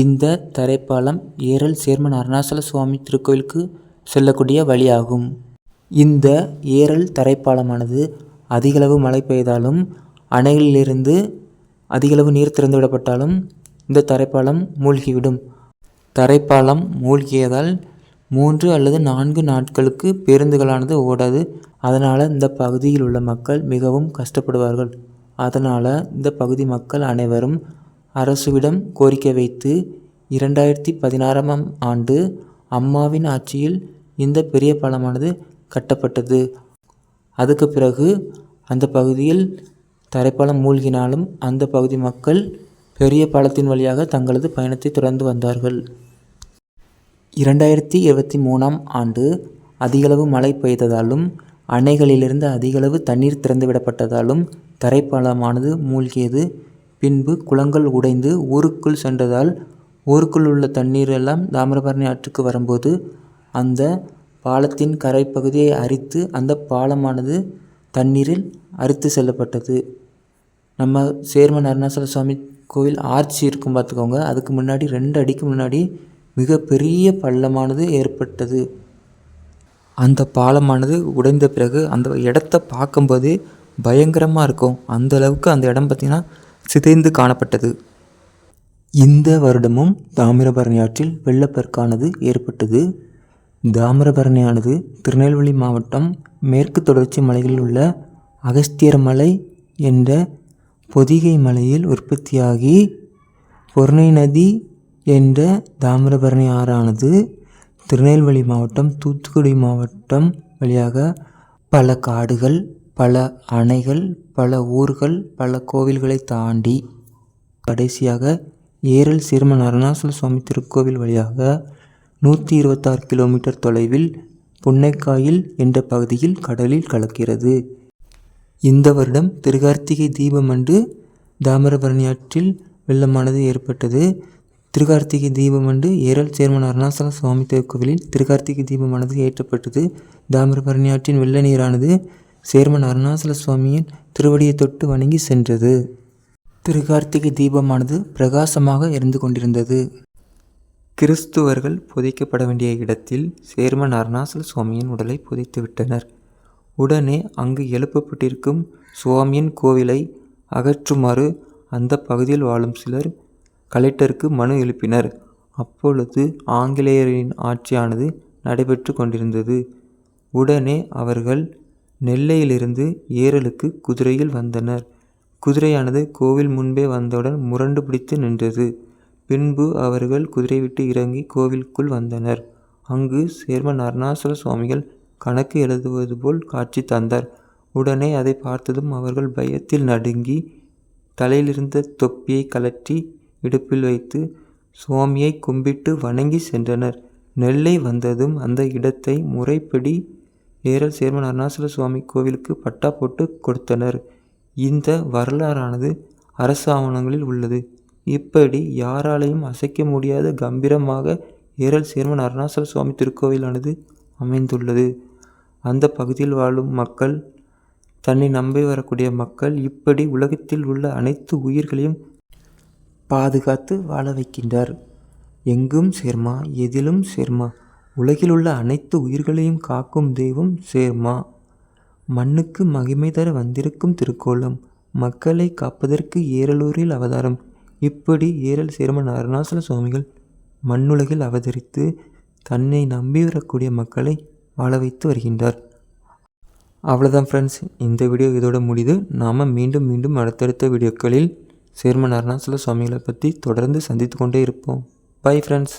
இந்த தரைப்பாலம் ஏரல் சேர்மன் அருணாசல சுவாமி திருக்கோயிலுக்கு செல்லக்கூடிய வழியாகும். இந்த ஏரல் தரைப்பாலமானது அதிகளவு மழை பெய்தாலும் அணைகளிலிருந்து அதிகளவு நீர் திறந்து விடப்பட்டாலும் இந்த தரைப்பாலம் மூழ்கிவிடும். தரைப்பாலம் மூழ்கியதால் மூன்று அல்லது நான்கு நாட்களுக்கு பேருந்துகளானது ஓடாது. அதனால் இந்த பகுதியில் உள்ள மக்கள் மிகவும் கஷ்டப்படுவார்கள். அதனால் இந்த பகுதி மக்கள் அனைவரும் அரசுவிடம் கோரிக்கை வைத்து இரண்டாயிரத்தி பதினாறாம் ஆண்டு அம்மாவின் ஆட்சியில் இந்த பெரிய பாலமானது கட்டப்பட்டது. அதுக்கு பிறகு அந்த பகுதியில் தரைப்பாலம் மூழ்கினாலும் அந்த பகுதி மக்கள் பெரிய பாலத்தின் வழியாக தங்களது பயணத்தை தொடர்ந்து வந்தார்கள். இரண்டாயிரத்தி இருபத்தி மூணாம் ஆண்டு அதிகளவு மழை பெய்ததாலும் அணைகளிலிருந்து அதிகளவு தண்ணீர் திறந்துவிடப்பட்டதாலும் தரைப்பாலமானது மூழ்கியது. பின்பு குளங்கள் உடைந்து ஊருக்குள் சென்றதால் ஊருக்குள் உள்ள தண்ணீர் எல்லாம் தாமிரபரணி ஆற்றுக்கு வரும்போது அந்த பாலத்தின் கரைப்பகுதியை அரித்து அந்த பாலமானது தண்ணீரில் அரித்து செல்லப்பட்டது. நம்ம சேர்மன் அருணாசல சுவாமி கோவில் ஆர்ச்சி இருக்கும் பார்த்துக்கோங்க. அதுக்கு முன்னாடி ரெண்டு அடிக்கு முன்னாடி மிகப்பெரிய பள்ளமானது ஏற்பட்டது. அந்த பாலமானது உடைந்த பிறகு அந்த இடத்த பார்க்கும்போதே பயங்கரமாக இருக்கும். அந்த அளவுக்கு அந்த இடம் பார்த்திங்கன்னா சிதைந்து காணப்பட்டது. இந்த வருடமும் தாமிரபரணி ஆற்றில் வெள்ளப்பெருக்கானது ஏற்பட்டது. தாமிரபரணியானது திருநெல்வேலி மாவட்டம் மேற்கு தொடர்ச்சி மலையில் உள்ள அகஸ்தியர் மலை என்ற பொதிகை மலையில் உற்பத்தியாகி பொருணை நதி என்ற தாமிரபரணி ஆறானது திருநெல்வேலி மாவட்டம் தூத்துக்குடி மாவட்டம் வழியாக பல காடுகள் பல அணைகள் பல ஊர்கள் பல கோவில்களை தாண்டி கடைசியாக ஏரல் சிறுமன் அருணாசல சுவாமி திருக்கோவில் வழியாக நூற்றி இருபத்தாறு கிலோமீட்டர் தொலைவில் புன்னைக்காயில் என்ற பகுதியில் கடலில் கலக்கிறது. இந்த வருடம் திருகார்த்திகை தீபமன்று தாமிரபரணி ஆற்றில் வெள்ளமானது ஏற்பட்டது. திருகார்த்திகை தீபமன்று ஏரல் சேர்மன் அருணாசல சுவாமி திருக்கோவிலில் திருகார்த்திகை தீபமானது ஏற்றப்பட்டது. தாமிரபரணி ஆற்றின் வெள்ள நீரானது சேர்மன் அருணாசல சுவாமியின் திருவடியை தொட்டு வணங்கி சென்றது. திருகார்த்திகை தீபமானது பிரகாசமாக எரிந்து கொண்டிருந்தது. கிறிஸ்துவர்கள் புதைக்கப்பட வேண்டிய இடத்தில் சேர்மன் அருணாசல சுவாமியின் உடலை புதைத்து விட்டனர். உடனே அங்கு எழுப்பப்பட்டிருக்கும் சுவாமியின் கோவிலை அகற்றுமாறு அந்த பகுதியில் வாழும் சிலர் கலெக்டருக்கு மனு எழுப்பினர். அப்பொழுது ஆங்கிலேயரின் ஆட்சியானது நடைபெற்று கொண்டிருந்தது. உடனே அவர்கள் நெல்லையிலிருந்து ஏரலுக்கு குதிரையில் வந்தனர். குதிரையானது கோவில் முன்பே வந்தவுடன் முரண்டு பிடித்து நின்றது. பின்பு அவர்கள் குதிரை விட்டு இறங்கி கோவிலுக்குள் வந்தனர். அங்கு சேர்மன் அருணாசல சுவாமிகள் கணக்கு எழுதுவது போல் காட்சி தந்தார். உடனே அதை பார்த்ததும் அவர்கள் பயத்தில் நடுங்கி தலையிலிருந்த தொப்பியை கலற்றி இடுப்பில் வைத்து சுவாமியை கும்பிட்டு வணங்கி சென்றனர். நெல்லை வந்ததும் அந்த இடத்தை முறைப்படி ஏரல் சேர்மன் அருணாசல சுவாமி கோவிலுக்கு பட்டா போட்டு கொடுத்தனர். இந்த வரலாறானது அரசு ஆவணங்களில் உள்ளது. இப்படி யாராலையும் அசைக்க முடியாத கம்பீரமாக ஏரல் சேர்மன் அருணாசல சுவாமி திருக்கோவிலானது அமைந்துள்ளது. அந்த பகுதியில் வாழும் மக்கள் தன்னை நம்பி வரக்கூடிய மக்கள் இப்படி உலகத்தில் உள்ள அனைத்து உயிர்களையும் பாதுகாத்து வாழ வைக்கின்றார். எங்கும் சேர்மா எதிலும் சேர்மா உலகில் உள்ள அனைத்து உயிர்களையும் காக்கும் தெய்வம் சேர்மா. மண்ணுக்கு மகிமை தர வந்திருக்கும் திருக்கோலம் மக்களை காப்பதற்கு ஏரலூரில் அவதாரம். இப்படி ஏரல் சேர்மன் அருணாசல சுவாமிகள் மண்ணுலகில் அவதரித்து தன்னை நம்பி வரக்கூடிய மக்களை வாழ வைத்து வருகின்றார். அவ்வளோதான் ஃப்ரெண்ட்ஸ் இந்த வீடியோ இதோட முடிது நாம் மீண்டும் மீண்டும் அடுத்தடுத்த வீடியோக்களில் சேர்மன் அருணாசல சுவாமிகளை பற்றி தொடர்ந்து சந்தித்து கொண்டே இருப்போம். Bye friends